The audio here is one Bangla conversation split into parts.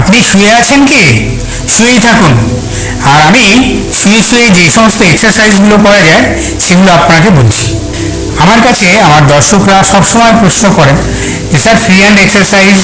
আপনি শুয়ে আছেন কি? শুয়েই থাকুন। আর আমি শুয়ে শুয়ে যে সমস্ত এক্সারসাইজগুলো করা যায়, সেগুলো আপনাকে বলছি। আমার কাছে আমার দর্শকরা সবসময় প্রশ্ন করেন, যে স্যার ফ্রি হ্যান্ড এক্সারসাইজ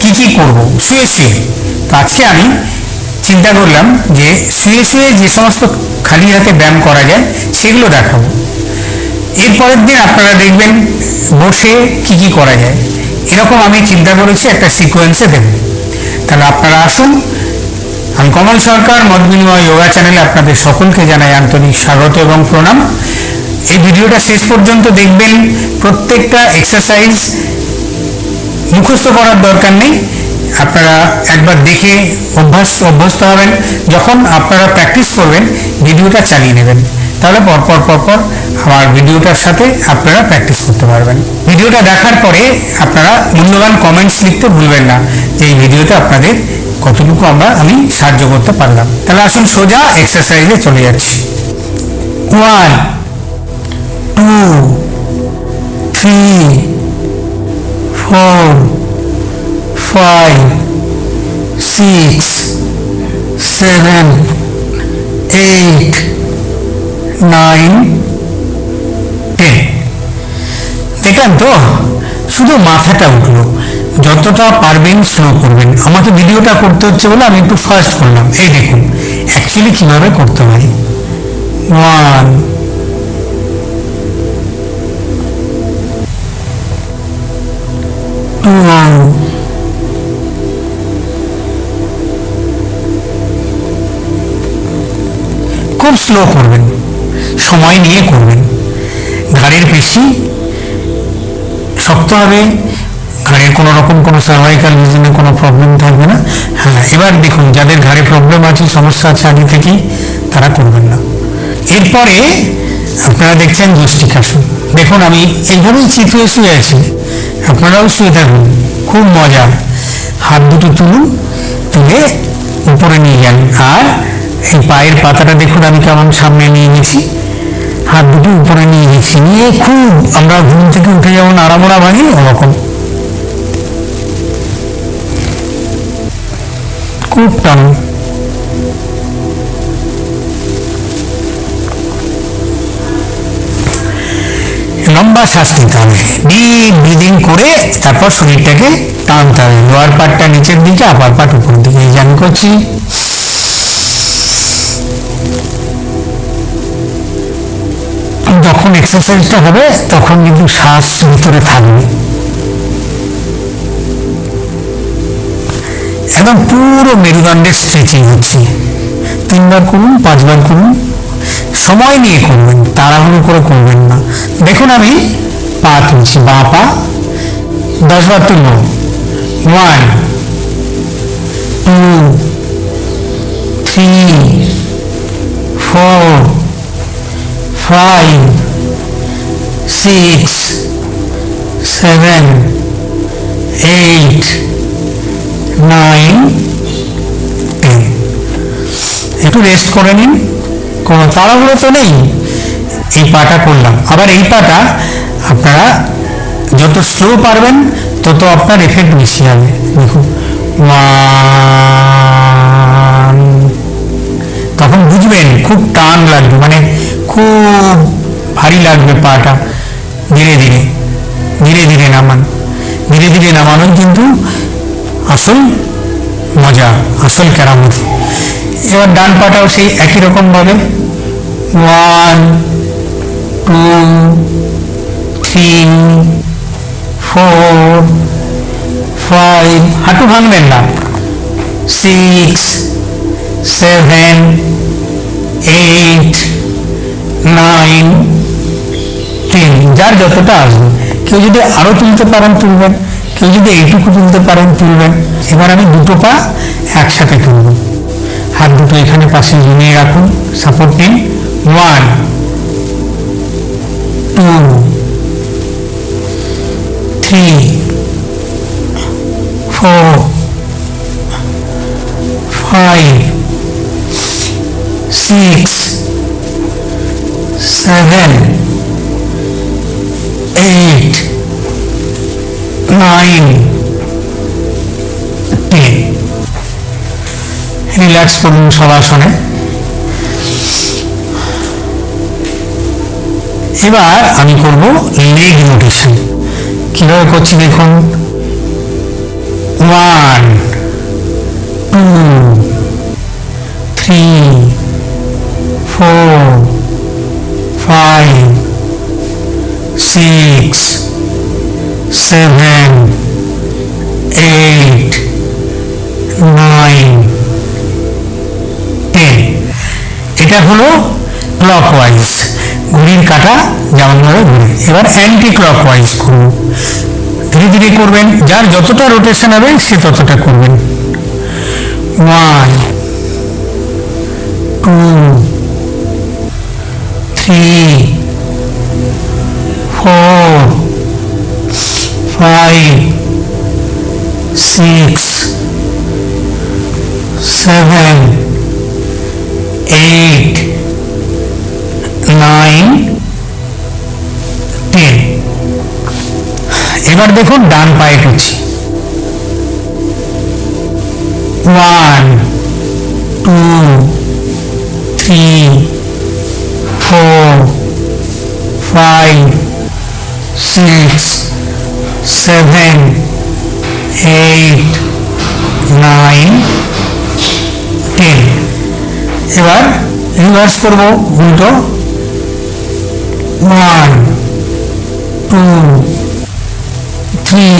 কি কি করব? শুয়ে শুয়ে। আজকে আমি চিন্তা করলাম যে শুয়ে শুয়ে যে সমস্ত খালি হাতে ব্যায়াম করা যায়, সেগুলো দেখাবো। এরপরের দিন আপনারা দেখবেন বসে কি কি করা যায়। এরকম আমি চিন্তা করেছি, একটা সিকোয়েন্সে দেব। তাহলে আপনারা আসুন। আমি কমল সরকার, মত বিনিময় যোগা চ্যানেলে আপনাদের সকলকে জানাই আন্তরিক স্বাগত এবং প্রণাম। এই ভিডিওটা শেষ পর্যন্ত দেখবেন। প্রত্যেকটা এক্সারসাইজ মুখস্থ করার দরকার নেই। আপনারা একবার দেখে অভ্যাস অভ্যস্ত হবেন। যখন আপনারা প্র্যাকটিস করবেন, ভিডিওটা চালিয়ে নেবেন। তাহলে পরপর পরপর আমার ভিডিওটার সাথে আপনারা প্র্যাকটিস করতে পারবেন। ভিডিওটা দেখার পরে আপনারা মূল্যবান কমেন্টস লিখতে ভুলবেন না যে এই ভিডিওতে আপনাদের কতটুকু আমরা আমি সাহায্য করতে পারলাম তাহলে আসুন সোজা এক্সারসাইজে চলে যাচ্ছি one two three five, six, seven, eight, nine, ten. দেখলেন তো শুধু মাথাটা উঠল। যতটা পারবেন স্লো করবেন। আমাকে ভিডিওটা করতে হচ্ছে বলে আমি একটু ফাস্ট করলাম। এই দেখুন অ্যাকচুয়ালি কীভাবে করতে হয়? ওয়ান টু খুব স্লো করবেন। সময় নিয়ে করবেন। ঘাড়ের পেশি শক্ত হবে ঘাড়ের কোনো রকম কোনো সার্ভাইকাল রিজনে কোনো প্রবলেম থাকবে না। হ্যাঁ এবার দেখুন, যাদের ঘাড়ে প্রবলেম আছে, সমস্যা আছে আগে থেকেই, তারা করবেন না। এরপরে আপনারা দেখছেন ভস্ত্রিকাসন দেখুন, আমি এইভাবেই চিত্রে শুয়ে আছি আপনারাও শুয়ে থাকুন খুব মজা। হাত দুটো তুলুন, তুলে উপরে নিয়ে যান। আর এই পায়ের পাতাটা দেখুন, আমি কেমন সামনে নিয়ে গেছি। হাত দুটো উপরে নিয়ে গেছি নিয়ে খুব আমরা ঘুম থেকে উঠে যেমন আরামোড়া ভাঙি ওরকম। খুব টান। লম্বা শ্বাস নিতে হবে। ডিপ ব্রিদিং করে তারপর শরীরটাকে টানতে হবে। লোয়ার পার্টটা নিচের দিকে, আপার পার্ট উপরের দিকে। যে করছি। যখন এক্সারসাইজটা হবে, তখন কিন্তু শ্বাস ভিতরে থাকবে। একদম পুরো মেরুদণ্ডের স্ট্রেচিং হচ্ছে। তিনবার করুন, পাঁচবার করুন, সময় নিয়ে করবেন, তাড়াহুড়ো করে করবেন না। দেখুন আমি পা তুলছি, বা পা দশবার তুলব one six seven eight nine ten একটু রেস্ট করে নিন। কোনো তাড়াহুড়ো তো নেই। এই পাটা করলাম। আবার এই পাটা আপনারা যত স্লো পারবেন, তত আপনার এফেক্ট বেশি হবে। দেখুন। তখন বুঝবেন, খুব টান লাগবে। মানে খুব ভারী লাগবে পাটা। ধীরে ধীরে ধীরে ধীরে নামান। ধীরে ধীরে নামানোর কিন্তু আসল মজা, আসল কেরামতি। এবার ডান পাটাও সেই একই রকম ভাবে। One, two, three, four, five, হাঁটু ভাঙবেন না। সিক্স, সেভেন, এইট, নাইন যার যতটা আসবে, কেউ যদি আরও তুলতে পারেন তুলবেন, কেউ যদি এইটুকু তুলতে পারেন তুলবেন, এবার আমি দুটো পা একসাথে তুলব। হাত দুটো এখানে পাশে জমিয়ে রাখুন সাপোর্ট নিন। One two three four relax করুন সবাসনে এবার আমি করব লেগ রোটেশন কীভাবে করছি দেখুন। One two three four five six seven eight nine এটা হলো ক্লকওয়াইজ ঘড়ির কাঁটা যেমনভাবে ঘুরে এবার অ্যান্টি ক্লকওয়াইজ করুন ধীরে ধীরে করবেন। যার যতটা রোটেশন হবে, সে ততটা করবেন। One two three four five six seven eight nine ten এবার দেখুন ডান পায়ে করছি one two three four five six seven eight nine ten এবার রিভার্স করব উল্টো one two three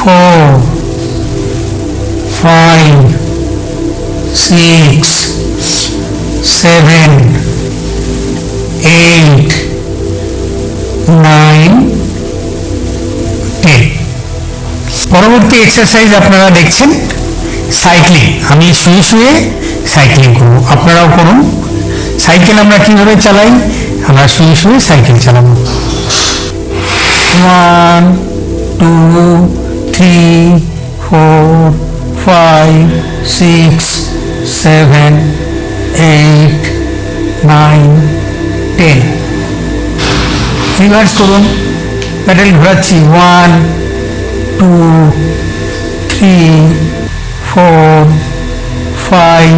four five six seven eight nine ten পরবর্তী এক্সারসাইজ আপনারা দেখছেন। সাইক্লিং আমি শুয়ে শুয়ে সাইক্লিং করব। আপনারাও করুন। সাইকেল আমরা কীভাবে চালাই? আমরা শুয়ে শুয়ে সাইকেল চালাবো। One two three four five six seven eight nine ten reverse করুন। Pedal ঘোরাচ্ছি। One two three four five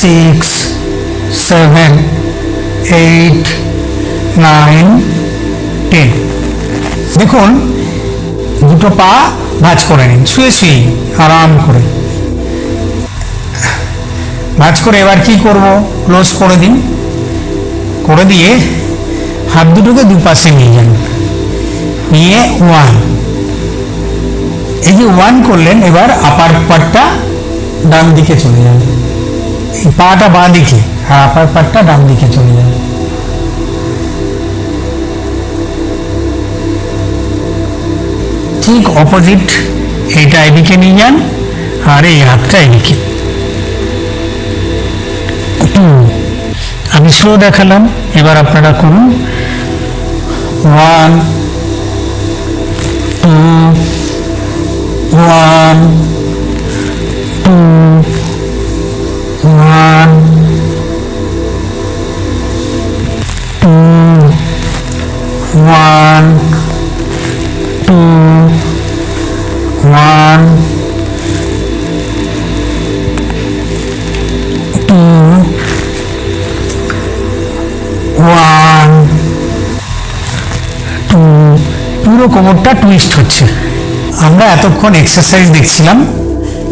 six seven eight nine ten দেখুন, দুটো পা ভাঁজ করে নিন, শুয়ে শুয়ে, আরাম করে। ভাঁজ করে এবার কি করব? ক্লোজ করে দিন। করে দিয়ে হাত দুটোকে দুপাশে নিয়ে যান। নিয়ে ওয়ান এই যে ওয়ান করলেন, এবার আপার পার্টটা ডান দিকে চলে যাবে। পাটা বাঁ দিকে আর আপার পার্টটা ডান দিকে চলে যাবে। ঠিক অপোজিট এইটা এদিকে নিয়ে যান আর এই হাতটা এদিকে। আমি স্লো দেখালাম, এবার আপনারা করুন। ওয়ান টু টু পুরো কোমরটা টুইস্ট হচ্ছে। আমরা এতক্ষণ এক্সারসাইজ দেখছিলাম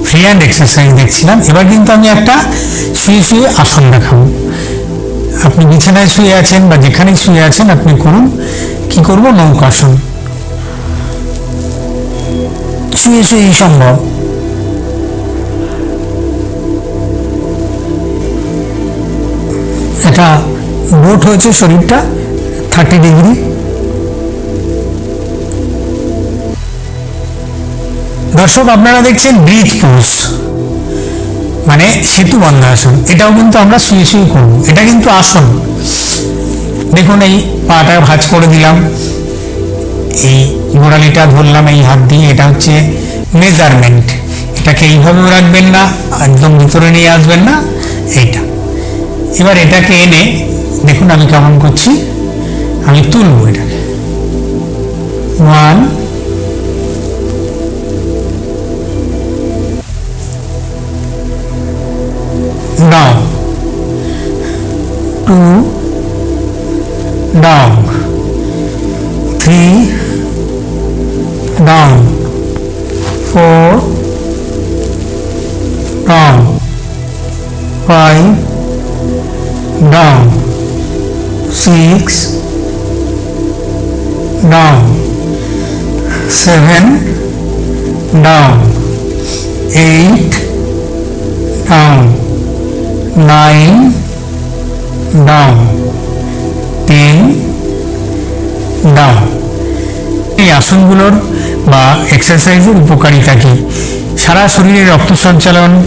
ফ্রি হ্যান্ড এক্সারসাইজ দেখছিলাম, এবার কিন্তু আমি একটা শুয়ে শুয়ে আসন দেখাবো। আপনি বিছানায় শুয়ে আছেন বা যেখানেই শুয়ে আছেন, আপনি করুন। কি করব? নৌকাসন শুয়ে শুয়েই সম্ভব। এটা বোট হয়েছে শরীরটা থার্টি ডিগ্রি দর্শক, আপনারা দেখছেন ব্রিজ পোজ মানে সেতু বন্ধ আসন এটাও কিন্তু আমরা শুয়ে শুয়ে করব। এটা কিন্তু আসন দেখুন, এই পাটা ভাঁজ করে দিলাম। এই গোড়ালিটা ধরলাম এই হাত দিয়ে। এটা হচ্ছে মেজারমেন্ট এটাকে এইভাবেও রাখবেন না, একদম ভিতরে নিয়ে আসবেন না, এইটা। এবার এটাকে এনে, দেখুন আমি কেমন করছি। আমি তুলবো এটাকে। One down three down four down five down six. Down seven. Down eight. Down nine. Down down. এই আসনগুলোর বা এক্সারসাইজের উপকারিতা কি? সারা শরীরে রক্ত সঞ্চালন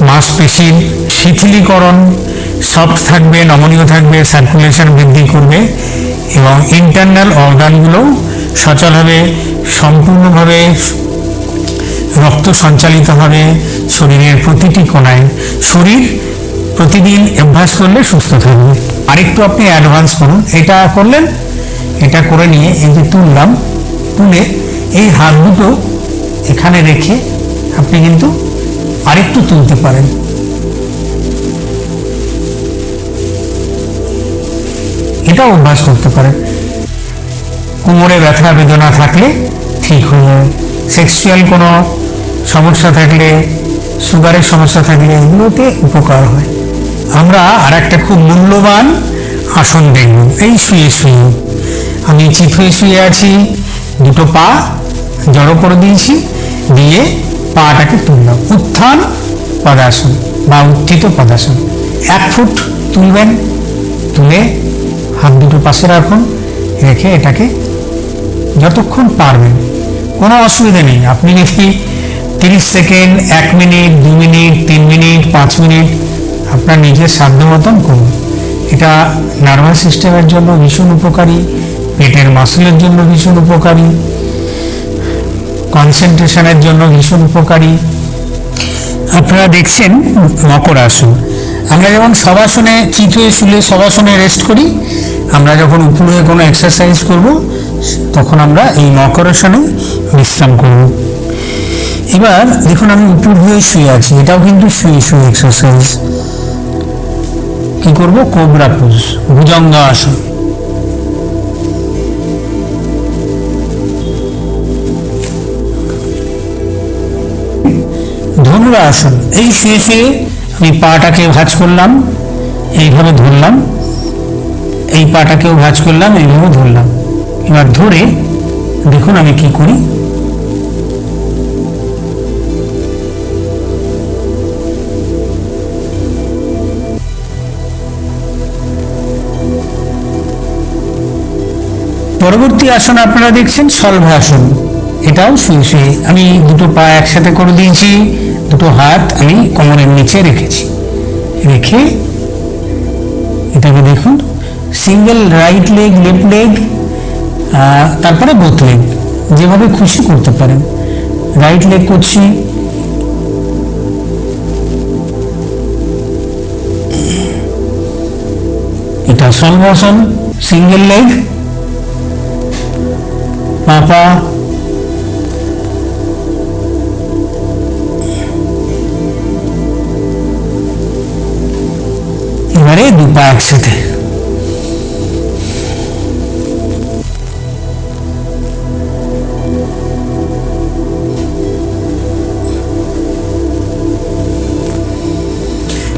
মাংসপেশির শিথিলীকরণ, সফট থাকবে, নমনীয় থাকবে সার্কুলেশন বৃদ্ধি করবে এবং ইন্টারনাল অর্গানগুলো সচল হবে সম্পূর্ণভাবে রক্ত সঞ্চালিত হবে শরীরের প্রতিটি কোণায়। শরীর প্রতিদিন অভ্যাস করলে সুস্থ থাকবে। আরেকটু আপনি অ্যাডভান্স করুন এটা করলেন এটা করে নিয়ে এই যে তুললাম, তুলে এই হাত দুটো এখানে রেখে আপনি কিন্তু আরেকটু তুলতে পারেন। এটাও অভ্যাস করতে পারেন। কোমরে ব্যথা, বেদনা থাকলে ঠিক হয়ে যাবে সেক্সুয়াল কোনো সমস্যা থাকলে, সুগারের সমস্যা থাকলে এগুলোতে উপকার হয়। আমরা আর একটা খুব মূল্যবান আসন দেখব। এই শুয়ে শুয়ে। আমি চিত হয়ে শুয়ে আছি দুটো পা জড়ো করে দিয়েছি, দিয়ে পাটাকে তুললাম। উত্থান পদাসন বা উত্থিত পদাসন। এক ফুট তুলবেন, তুলে হাত দুটো পাশে রাখুন, রেখে এটাকে যতক্ষণ পারবেন। কোনো অসুবিধা নেই। আপনি যদি তিরিশ সেকেন্ড, এক মিনিট, দু মিনিট, তিন মিনিট, পাঁচ মিনিট আপনার নিজের সাধ্য মতন করুন। এটা নার্ভাস সিস্টেমের জন্য ভীষণ উপকারী। পেটের মাসুলের জন্য ভীষণ উপকারী কনসেন্ট্রেশনের জন্য ভীষণ উপকারী। আপনারা দেখছেন মকর আসন আমরা যখন সবাসনে চিত হয়ে শুলে সবাসনে রেস্ট করি, আমরা যখন উপরে কোনো এক্সারসাইজ করব, তখন আমরা এই মকর আসনে বিশ্রাম করব। এবার দেখুন, আমি উপর হয়ে শুয়ে আছি, এটাও কিন্তু শুয়ে শুয়ে এক্সারসাইজ কি করব? কোবরা পোজ ভুজঙ্গ আসন আসন। এই শুয়ে আমি পাটাকে ভাঁজ করলাম, এইভাবে ধরলাম। এই পাটাকেও ভাঁজ করলাম, এইভাবে ধরলাম। এবার ধরে দেখুন আমি কি করি। পরবর্তী আসন আপনারা দেখছেন সলভাসন এটাও শুয়ে আমি দুটো পা একসাথে করে দিয়েছি, দুটো হাত আমি কোমরের নিচে রেখেছি। রেখে এটাকে দেখুন single right leg left leg তারপরে বোথ লেগ যেভাবে খুশি করতে পারেন। রাইট লেগ করছি। এটা সলভাসন সিঙ্গেল লেগ পাপা এবারে দু পা একসাথে।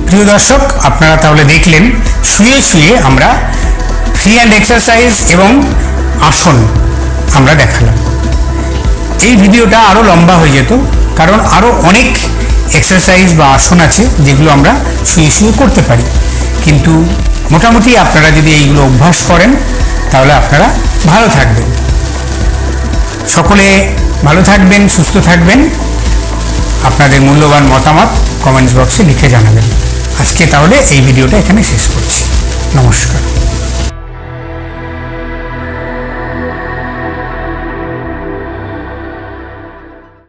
প্রিয় দর্শক, আপনারা তাহলে দেখলেন শুয়ে শুয়ে আমরা ফ্রি অ্যান্ড এক্সারসাইজ এবং আসন আমরা দেখালাম। এই ভিডিওটা আরও লম্বা হয়ে যেত, কারণ আরও অনেক এক্সারসাইজ বা আসন আছে যেগুলো আমরা শুয়ে শুয়ে করতে পারি। কিন্তু মোটামুটি আপনারা যদি এইগুলো অভ্যাস করেন, তাহলে আপনারা ভালো থাকবেন। সকলে ভালো থাকবেন, সুস্থ থাকবেন। আপনাদের মূল্যবান মতামত কমেন্টস বক্সে লিখে জানাবেন। আজকে তাহলে এই ভিডিওটা এখানে শেষ করছি। নমস্কার।